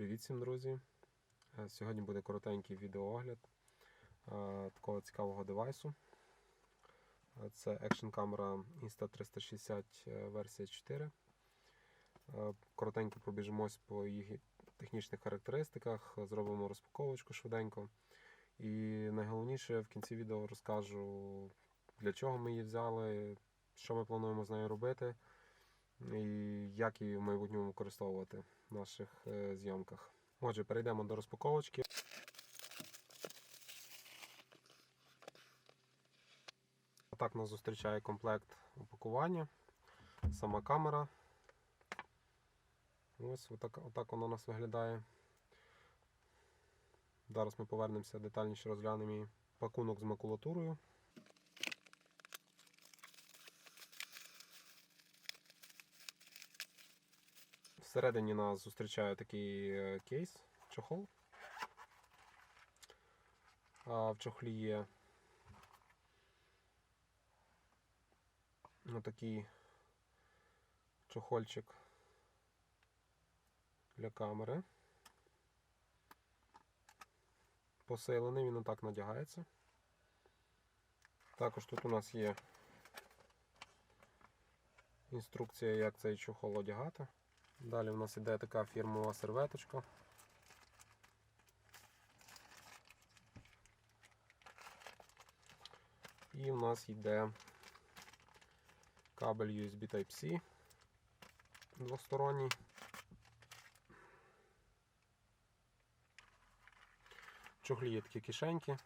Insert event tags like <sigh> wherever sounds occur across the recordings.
Привіт всім, друзі! Е, Сьогодні буде коротенький відеоогляд е, такого цікавого девайсу. Е, Це екшн камера Insta360 е, версія 4. Е, Коротенько пробіжимось по її технічних характеристиках, зробимо розпаковочку швиденько. І найголовніше в кінці відео розкажу, для чого ми її взяли, що ми плануємо з нею робити і як її в майбутньому використовувати наших е, зйомках. Отже, перейдемо до розпаковочки. Так нас зустрічає комплект упакування, сама камера. Ось отак, отак вона у нас виглядає. Зараз ми повернемося детальніше розглянемо її. Пакунок з макулатурою. Всередині нас зустрічає такий е, кейс, чохол. А в чохлі є такий чохольчик для камери. Посилений, він отак надягається. Також тут у нас є інструкція, як цей чохол одягати. Далі в нас іде така фірмова серветочка. І в нас йде кабель USB Type-C двосторонній. Чохлі є такі кишеньки.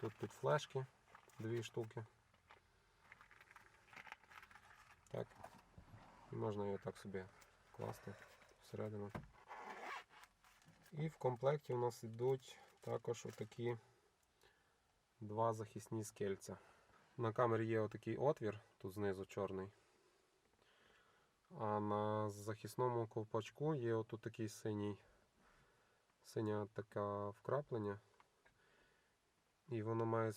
Тут під флешки, дві штуки. Так. І можна її так собі класти всередину. І в комплекті у нас йдуть також отакі два захисні скельця. На камері є отакий отвір, тут знизу чорний. А на захисному ковпачку є отут такий синій, синя така вкраплення. І воно має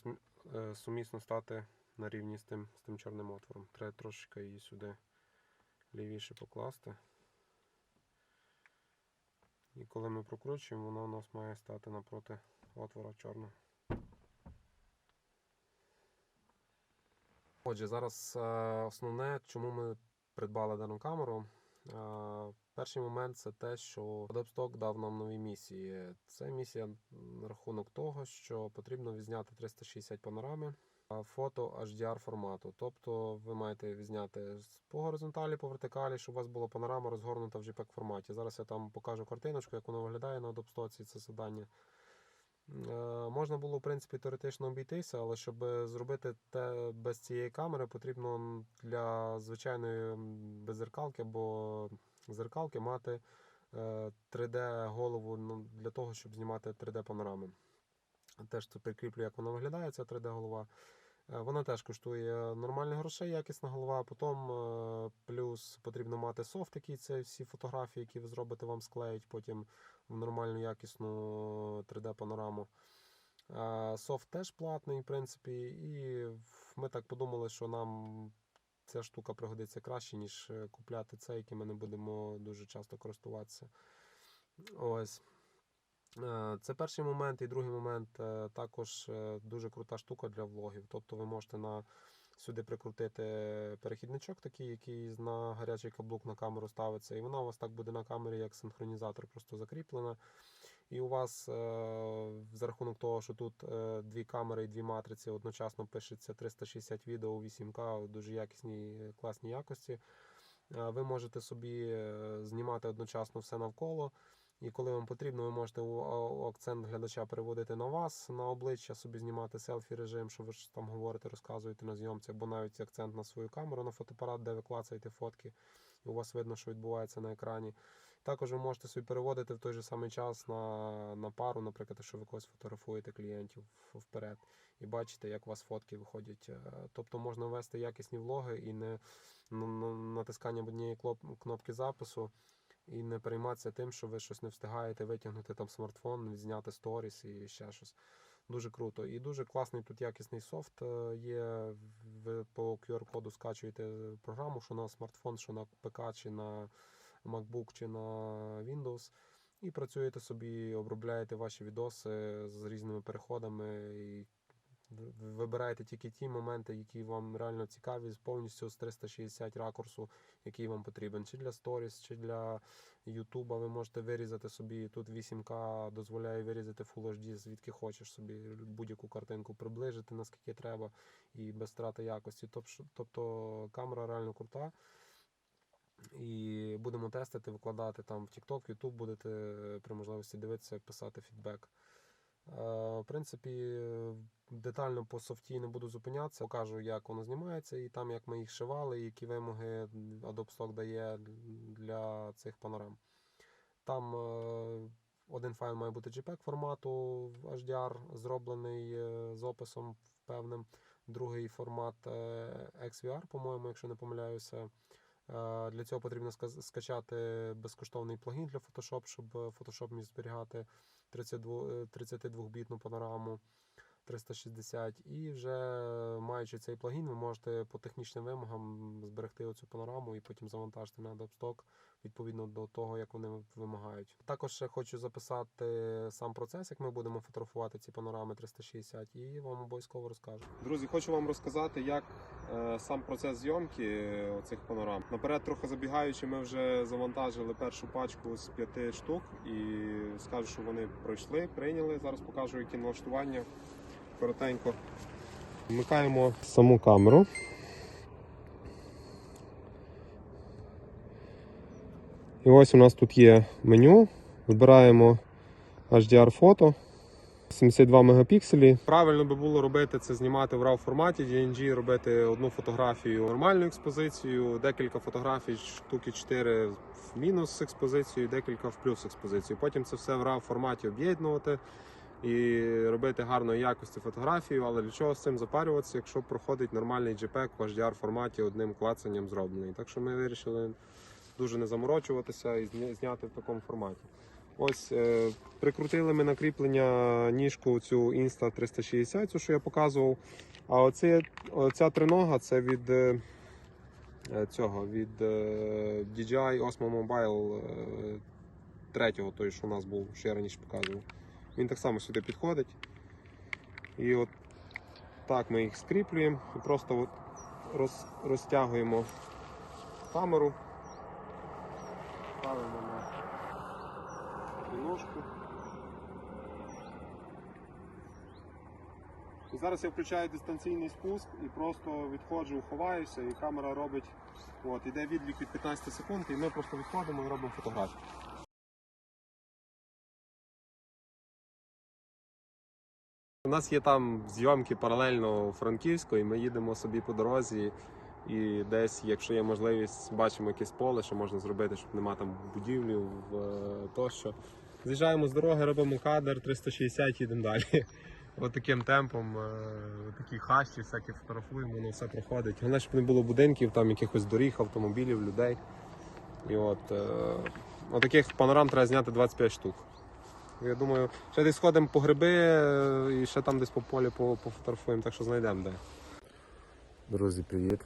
е, сумісно стати на рівні з тим, з тим чорним отвором. Треба трошечки її сюди лівіше покласти. І коли ми прокручуємо, воно у нас має стати напроти отвора чорного. Отже, зараз е, основне, чому ми придбали дану камеру. Е, Перший момент це те, що Adobe дав нам нові місії. Це місія на рахунок того, що потрібно відзняти 360 панорами фото HDR формату. Тобто ви маєте відзняти по горизонталі, по вертикалі, щоб у вас була панорама розгорнута в JPEG форматі. Зараз я там покажу картиночку, як воно виглядає на Adobe це завдання. Е, Можна було, в принципі, теоретично обійтися, але щоб зробити те без цієї камери, потрібно для звичайної беззеркалки або зеркалки мати е, 3D голову ну, для того, щоб знімати 3D панорами. Теж тут прикріплю, як вона виглядає, ця 3D голова. Е, Вона теж коштує нормальних грошей, якісна голова. Потім е, плюс потрібно мати софт, який це всі фотографії, які ви зробите, вам склеють потім в нормальну якісну 3D панораму. Е, Софт теж платний, в принципі, і ми так подумали, що нам ця штука пригодиться краще, ніж е, купляти цей, яким ми не будемо дуже часто користуватися. Ось. Е, Це перший момент, і другий момент е, також е, дуже крута штука для влогів. Тобто ви можете на, сюди прикрутити перехідничок, такий, який на гарячий каблук на камеру ставиться, і вона у вас так буде на камері як синхронізатор, просто закріплена. І у вас за рахунок того, що тут дві камери і дві матриці одночасно пишеться 360 відео у 8К в дуже якісній класній якості. Ви можете собі знімати одночасно все навколо. І коли вам потрібно, ви можете акцент глядача переводити на вас, на обличчя, собі знімати селфі режим, що ви ж там говорите, розказуєте на зйомці, або навіть акцент на свою камеру, на фотоапарат, де ви клацаєте фотки, і у вас видно, що відбувається на екрані. Також ви можете собі переводити в той же самий час на, на пару, наприклад, якщо ви когось фотографуєте клієнтів вперед, і бачите, як у вас фотки виходять. Е, Тобто можна ввести якісні влоги і не на- на- натисканням однієї кнопки запису. І не перейматися тим, що ви щось не встигаєте витягнути там смартфон, зняти сторіс і ще щось. Дуже круто. І дуже класний тут якісний софт е, є. Ви по QR-коду скачуєте програму, що на смартфон, що на ПК чи на MacBook чи на Windows. І працюєте собі, обробляєте ваші відоси з різними переходами і вибираєте тільки ті моменти, які вам реально цікаві, повністю з 360 ракурсу, який вам потрібен. Чи для сторіс, чи для Ютуба. Ви можете вирізати собі. Тут 8К дозволяє вирізати Full HD, звідки хочеш собі будь-яку картинку приближити, наскільки треба, і без втрати якості. Тобто камера реально крута. І будемо тестити, викладати там в TikTok, YouTube, будете е, при можливості дивитися, писати фідбек. Е, В принципі, детально по софті не буду зупинятися, покажу, як воно знімається, і там як ми їх шивали, і які вимоги Adobe Stock дає для цих панорам. Там е, один файл має бути JPEG формату HDR, зроблений е, з описом певним. Другий формат е, XVR, по-моєму, якщо не помиляюся. Е, Для цього потрібно скачати безкоштовний плагін для Photoshop, щоб е, Photoshop міг зберігати 32, е, 32-бітну панораму 360. І вже маючи цей плагін, ви можете по технічним вимогам зберегти оцю панораму і потім завантажити на Stock відповідно до того, як вони вимагають. Також ще хочу записати сам процес, як ми будемо фотографувати ці панорами 360, і вам обов'язково розкажу. Друзі, хочу вам розказати, як е, сам процес зйомки цих панорам. Наперед, трохи забігаючи, ми вже завантажили першу пачку з п'яти штук і скажу, що вони пройшли, прийняли. Зараз покажу, які налаштування. Коротенько. Вмикаємо саму камеру. І ось у нас тут є меню. Вибираємо HDR фото. 72 мегапікселі. Правильно би було робити це знімати в RAW форматі, DNG, робити одну фотографію нормальну експозицію, декілька фотографій, штуки 4 в мінус експозицію, декілька в плюс експозицію. Потім це все в RAW форматі об'єднувати і робити гарної якості фотографію. Але для чого з цим запарюватися, якщо проходить нормальний JPEG в HDR форматі одним клацанням зроблений. Так що ми вирішили дуже не заморочуватися і зняти в такому форматі. Ось е, прикрутили ми на кріплення ніжку цю Insta 360, цю, що я показував. А оце, оця тринога це від е, е, цього, від DJI Osmo Mobile е, третього, той, що у нас був, я раніше показував. Він так само сюди підходить. І от так ми їх скріплюємо і просто от роз, розтягуємо камеру. Ставимо на ножку. І зараз я включаю дистанційний спуск і просто відходжу, ховаюся, і камера робить. От, іде відлік від 15 секунд, і ми просто відходимо і робимо фотографію. У нас є там зйомки паралельно і ми їдемо собі по дорозі. І десь, якщо є можливість, бачимо якесь поле, що можна зробити, щоб нема там будівлі тощо. З'їжджаємо з дороги, робимо кадр 360, їдемо далі. <laughs> От темпом, е, такі хащі, всякі фотографуємо, воно все проходить. Головне, щоб не було будинків, там якихось доріг, автомобілів, людей. І от, е, от таких панорам треба зняти 25 штук. Я думаю, ще десь сходимо по гриби е, і ще там десь по полі пофотографуємо, так що знайдемо де. Друзі, привіт.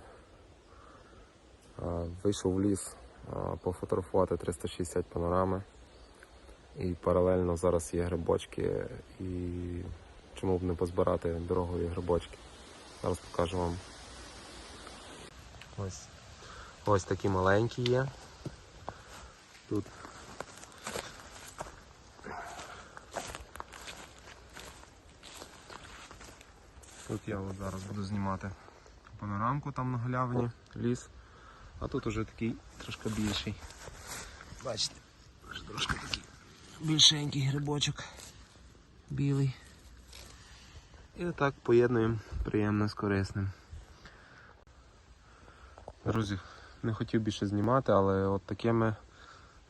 Вийшов в ліс пофотографувати 360 панорами. І паралельно зараз є грибочки. І чому б не позбирати дорогові грибочки. Зараз покажу вам. Ось. Ось такі маленькі є. Тут. Тут я от зараз буду знімати панорамку там на галявині, ліс. А тут уже такий трошки більший. Бачите, трошки такий більшенький грибочок. Білий. І отак поєднуємо приємно з корисним. Друзі, не хотів більше знімати, але от такими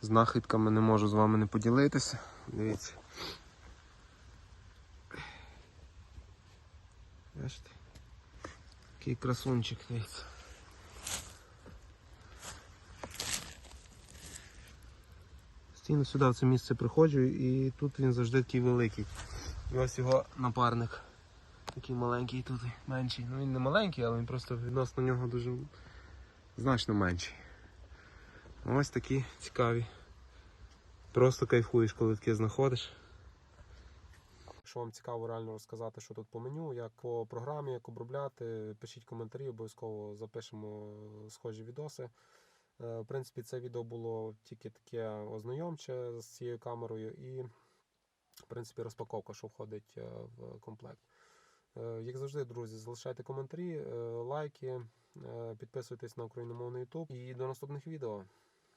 знахідками не можу з вами не поділитися. Дивіться. Бачите? Такий красунчик, дивіться. Постійно сюди в це місце приходжу і тут він завжди такий великий. І ось його напарник. Такий маленький тут менший. Ну він не маленький, але він просто відносно нього дуже значно менший. Ось такі цікаві. Просто кайфуєш, коли таке знаходиш. Якщо вам цікаво реально розказати, що тут по меню, як по програмі, як обробляти, пишіть коментарі, обов'язково запишемо схожі відоси. Е, В принципі, це відео було тільки таке ознайомче з цією камерою і, в принципі, розпаковка, що входить е, в комплект. Е, Як завжди, друзі, залишайте коментарі, е, лайки, е, підписуйтесь на україномовний YouTube і до наступних відео.